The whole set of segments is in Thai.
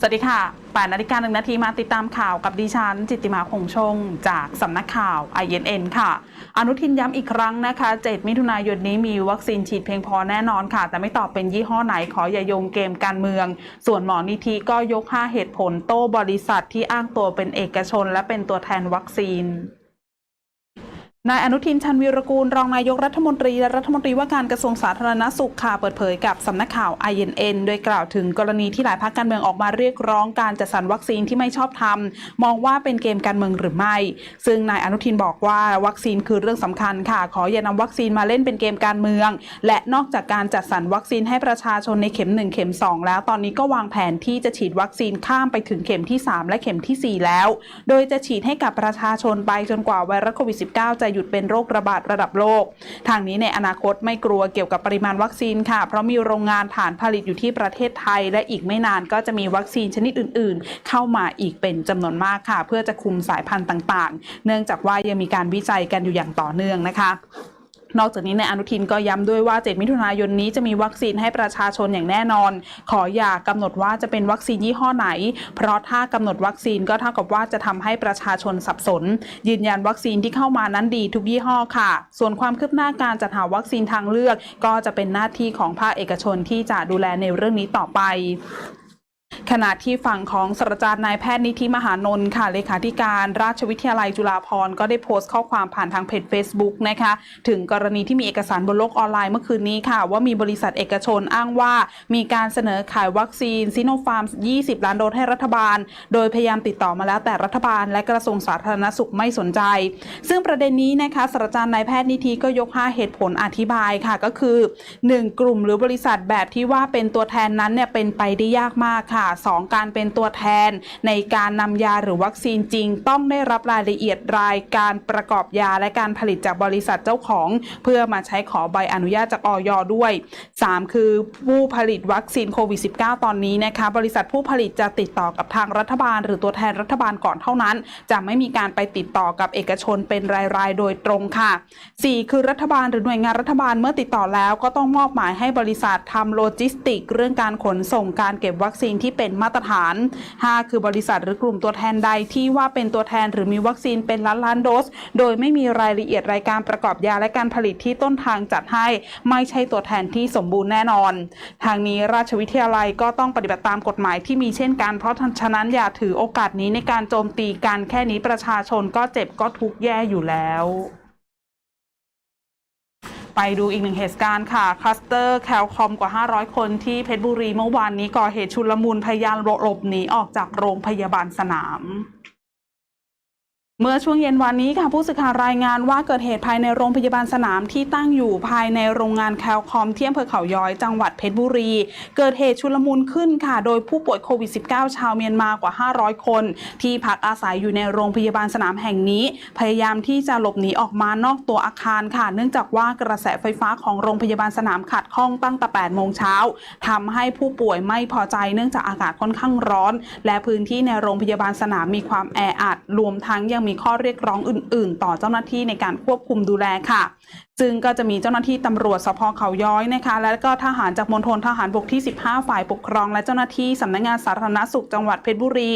สวัสดีค่ะ8นาฬิกาหนึ่งนาทีมาติดตามข่าวกับดิฉัน จิตติมาคงชง จากสำนักข่าว INN ค่ะ อนุทินย้ำอีกครั้งนะคะ 7 มิถุนายนนี้มีวัคซีนฉีดเพียงพอแน่นอนค่ะ แต่ไม่ตอบเป็นยี่ห้อไหนขออย่าโยงเกมการเมือง ส่วนหมอนิธิก็ยก 5 เหตุผลโต้บริษัทที่อ้างตัวเป็นเอกชน และเป็นตัวแทนวัคซีน นายอนุทินชันวีรกูลรองนายกรัฐมนตรีและรัฐมนตรีว่าการกระทรวงสาธารณสุขค่ะเปิดเผยกับสำนักข่าว INN โดยกล่าวถึงกรณีที่หลายพรรคการเมืองออกมาเรียกร้องการจัดสรรวัคซีนที่ไม่ชอบธรรมมองว่าเป็นเกมการเมืองหรือไม่ ซึ่งนายอนุทินบอกว่าวัคซีนคือเรื่องสำคัญค่ะ ขออย่านำวัคซีนมาเล่นเป็นเกมการเมือง และนอกจากการจัดสรรวัคซีนให้ประชาชนในเข็ม 1 เข็ม 2 แล้ว ตอนนี้ก็วางแผนที่จะฉีดวัคซีนข้ามไปถึงเข็มที่ 3 และเข็มทีสี่4 แล้ว โดยจะฉีดให้กับประชาชนไปจนกว่าไวรัสโควิด -19 จะหยุดเป็นโรคระบาดระดับโลก ทางนี้ในอนาคตไม่กลัวเกี่ยวกับปริมาณวัคซีนค่ะ เพราะมีโรงงานฐานผลิตอยู่ที่ประเทศไทย และอีกไม่นานก็จะมีวัคซีนชนิดอื่น ๆ เข้ามาอีกเป็นจำนวนมากค่ะ เพื่อจะคุมสายพันธุ์ต่าง ๆ เนื่องจากว่ายังมีการวิจัยกันอยู่อย่างต่อเนื่องนะคะ นอกจากนี้ในายอนุทินก็ย้ำด้วยว่า 7 มิถุนายนนี้จะมีวัคซีนให้ประชาชนอย่างแน่นอน ขออย่ากำหนดว่าจะเป็นวัคซีนยี่ห้อไหน เพราะถ้ากำหนดวัคซีนก็เท่ากับว่าจะทำให้ประชาชนสับสน ยืนยันวัคซีนที่เข้ามานั้นดีทุกยี่ห้อค่ะ ส่วนความคืบหน้าการจัดหาวัคซีนทางเลือก ก็จะเป็นหน้าที่ของภาคเอกชนที่จะดูแลในเรื่องนี้ต่อไป ขณะที่ฝั่งของศาสตราจารย์นายแพทย์นิธิมหานนท์ค่ะเลขาธิการราชวิทยาลัยจุฬาภรณ์ก็ได้โพสต์ข้อความผ่านทางเพจ Facebook นะคะถึงกรณีที่มีเอกสารบนโลกออนไลน์เมื่อคืนนี้ค่ะ ว่ามีบริษัทเอกชนอ้างว่า มีการเสนอขายวัคซีนซิโนฟาร์ม 20 ล้านโดสให้รัฐบาล โดยพยายามติดต่อมาแล้วแต่รัฐบาล และกระทรวงสาธารณสุขไม่สนใจ ซึ่งประเด็นนี้นะคะศาสตราจารย์นายแพทย์นิธิก็ยก 5 เหตุผลอธิบายค่ะก็คือ 1. กลุ่มหรือบริษัทแบบที่ว่าเป็นตัวแทนนั้นเนี่ยเป็นไปได้ยากมากค่ะ 2. การเป็นตัวแทนในการนำยาหรือวัคซีนจริง ต้องได้รับรายละเอียดรายการประกอบยาและการผลิตจากบริษัทเจ้าของ เพื่อมาใช้ขอใบอนุญาตจากออยด้วย 3. คือผู้ผลิตวัคซีนโควิด -19 ตอนนี้นะคะ บริษัทผู้ผลิตจะติดต่อกับทางรัฐบาล หรือตัวแทนรัฐบาลก่อนเท่านั้น จะไม่มีการไปติดต่อกับเอกชนเป็นรายๆ โดยตรงค่ะ 4. คือรัฐบาลหรือหน่วยงานรัฐบาลเมื่อติดต่อแล้ว ก็ต้องมอบหมายให้บริษัททำโลจิสติก เรื่องการขนส่งการเก็บวัคซีนที่ที่เป็นมาตรฐาน 5 คือบริษัทหรือกลุ่มตัวแทนใดที่ว่าเป็นตัวแทนหรือมีวัคซีนเป็นล้านล้านโดส โดยไม่มีรายละเอียดรายการประกอบยาและการผลิตที่ต้นทางจัดให้ ไม่ใช่ตัวแทนที่สมบูรณ์แน่นอน ทางนี้ราชวิทยาลัยก็ต้องปฏิบัติตามกฎหมายที่มีเช่นกันเพราะฉะนั้นอย่าถือโอกาสนี้ในการโจมตีกันแค่นี้ประชาชนก็เจ็บก็ทุกข์แย่อยู่แล้ว ไปดูอีกหนึ่งเหตุการณ์ค่ะคลัสเตอร์แคลคอมกว่า 500 คนที่เพชรบุรีเมื่อวานนี้ก่อเหตุชุลมุนพยายามหลบหนีออกจากโรงพยาบาลสนาม เมื่อช่วงเย็นวันนี้ค่ะผู้สื่อข่าวรายงานว่าเกิดเหตุภายในโรงพยาบาลสนามที่ตั้งอยู่ภายในโรงงานแคลคอมที่อำเภอเขาย้อยจังหวัดเพชรบุรี เกิดเหตุชุลมุนขึ้นค่ะ โดยผู้ป่วยโควิด -19 ชาวเมียนมากว่า 500 คน ที่พักอาศัยอยู่ในโรงพยาบาลสนามแห่งนี้ พยายามที่จะหลบหนีออกมานอกตัวอาคารค่ะ เนื่องจากว่ากระแสไฟฟ้าของโรงพยาบาลสนามขัดข้องตั้งแต่8โมงเช้าทำให้ผู้ป่วยไม่พอใจเนื่องจากอากาศค่อนข้างร้อน และพื้นที่ในโรงพยาบาลสนามมีความแออัดรวมทั้งยังมีข้อเรียกร้องอื่น ๆ ต่อเจ้าหน้าที่ในการควบคุมดูแลค่ะ ซึ่งก็จะมีเจ้าหน้าที่ตำรวจสพเขาย้อยนะคะ และก็ทหารจากมณฑลทหารบกที่ 15 ฝ่ายปกครอง และเจ้าหน้าที่สำนักงานสาธารณสุขจังหวัดเพชรบุรี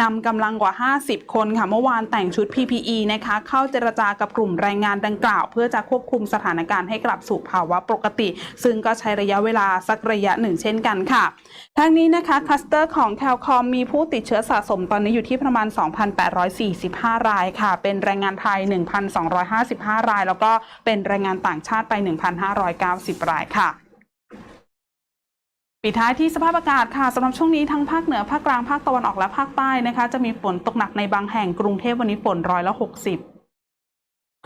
นำกำลังกว่า 50 คนค่ะเมื่อวานแต่งชุด PPE นะคะเข้าเจรจากับกลุ่มแรงงานดังกล่าว เพื่อจะควบคุมสถานการณ์ให้กลับสู่ภาวะปกติ ซึ่งก็ใช้ระยะเวลาสักระยะหนึ่งเช่นกันค่ะทั้งนี้นะคะคลัสเตอร์ของแคลคอมมีผู้ติดเชื้อสะสมตอนนี้อยู่ที่ประมาณ 2,845 รายค่ะ เป็นแรงงานไทย 1,255 ราย แล้วก็เป็นแรงงานต่างชาติไป 1,590 รายค่ะปิดท้ายที่สภาพอากาศค่ะสำหรับช่วงนี้ทั้งภาคเหนือภาคกลางภาคตะวันออกและภาคใต้นะคะ จะมีฝนตกหนักในบางแห่งกรุงเทพวันนี้ฝนร้อยละ60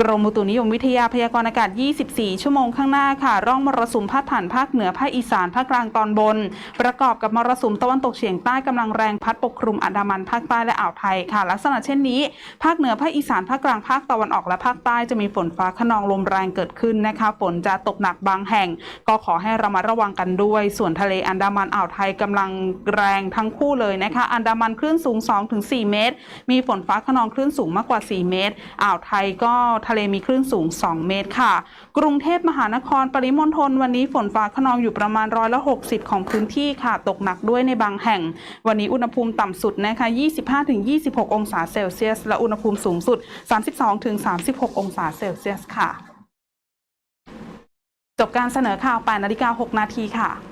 กรมอุตุนิยมวิทยาพยากรณ์อากาศ 24 ชั่วโมงข้างหน้าค่ะ ร่องมรสุมพาดผ่านภาคเหนือ ภาคอีสาน ภาคกลางตอนบน ประกอบกับมรสุมตะวันตกเฉียงใต้กำลังแรงพัดปกคลุมอันดามันภาคใต้และอ่าวไทยค่ะ ลักษณะเช่นนี้ ภาคเหนือ ภาคอีสาน ภาคกลาง ภาคตะวันออกและภาคใต้จะมีฝนฟ้าขนองลมแรงเกิดขึ้นนะคะ ฝนจะตกหนักบางแห่ง ก็ขอให้ระมัดระวังกันด้วย ส่วนทะเลอันดามันอ่าวไทยกำลังแรงทั้งคู่เลยนะคะ อันดามันคลื่นสูง 2-4 เมตร มีฝนฟ้าขนองคลื่นสูงมากกว่า 4 เมตร อ่าวไทยก็ทะเลมีคลื่นสูง 2 เมตรค่ะ กรุงเทพมหานครปริมณฑลวันนี้ฝนฟ้าขนองอยู่ประมาณร้อยละ60 ของพื้นที่ค่ะ ตกหนักด้วยในบางแห่ง วันนี้อุณหภูมิต่ำสุดนะคะ 25-26 องศาเซลเซียส และอุณหภูมิสูงสุด 32-36 องศาเซลเซียสค่ะ จบการเสนอข่าว8นาฬิกา6นาทีค่ะ